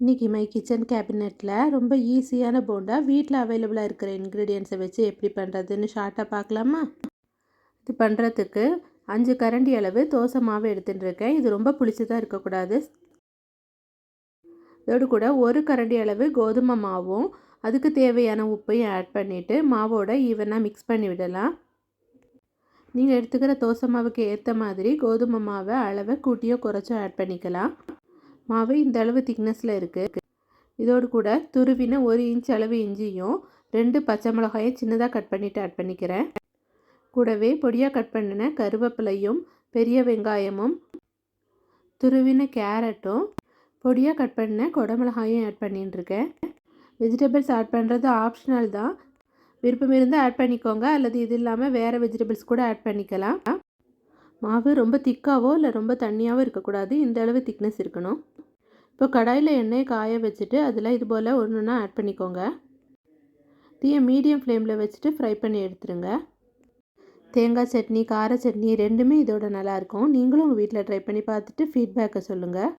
இன்றைக்கி my kitchen கேபினெட்டில் ரொம்ப ஈஸியான போண்டா. வீட்டில் அவைலபிளாக இருக்கிற இன்க்ரீடியன்ஸை வச்சு எப்படி பண்ணுறதுன்னு ஷார்ட்டாக பார்க்கலாமா? இது பண்ணுறதுக்கு அஞ்சு கரண்டி அளவு தோசை மாவு எடுத்துகிட்டு இருக்கேன். இது ரொம்ப புளிச்சதாக இருக்கக்கூடாது. இதோடு கூட ஒரு கரண்டி அளவு கோதுமை மாவும் அதுக்கு தேவையான உப்பையும் ஆட் பண்ணிவிட்டு மாவோட ஈவனாக மிக்ஸ் பண்ணி விடலாம். நீங்கள் எடுத்துக்கிற தோசை மாவுக்கு ஏற்ற மாதிரி கோதுமை மாவை அளவை கூட்டியோ குறைச்சோ ஆட் பண்ணிக்கலாம். மாவு இந்த அளவு திக்னஸில் இருக்குது இதோடு கூட துருவின ஒரு இன்ச் அளவு இஞ்சியும் ரெண்டு பச்சை மிளகாயும் சின்னதாக கட் பண்ணிவிட்டு ஆட் பண்ணிக்கிறேன். கூடவே பொடியாக கட் பண்ணின கருவேப்பிலையும் பெரிய வெங்காயமும் துருவின கேரட்டும் பொடியாக கட் பண்ண கொடமிளகாயும் ஆட் பண்ணிட்டுருக்கேன். வெஜிடபிள்ஸ் ஆட் பண்ணுறது ஆப்ஷனல் தான். விருப்பம் இருந்தால் ஆட் பண்ணிக்கோங்க. அல்லது இது இல்லாமல் வேறு வெஜிடபிள்ஸ் கூட ஆட் பண்ணிக்கலாம். மாவு ரொம்ப திக்காவோ இல்லை ரொம்ப தண்ணியாகவோ இருக்கக்கூடாது. இந்த அளவு திக்னஸ் இருக்கணும். இப்போ கடாயில் எண்ணெய் காய வச்சுட்டு அதில் இது போல் ஒன்று ஒன்றா ஆட் பண்ணிக்கோங்க. தீயை மீடியம் ஃப்ளேமில் வச்சுட்டு ஃப்ரை பண்ணி எடுத்துருங்க. தேங்காய் சட்னி கார சட்னி ரெண்டுமே இதோட நல்லாயிருக்கும் நீங்களும் உங்கள் வீட்டில் ட்ரை பண்ணி பார்த்துட்டு ஃபீட்பேக்கை சொல்லுங்கள்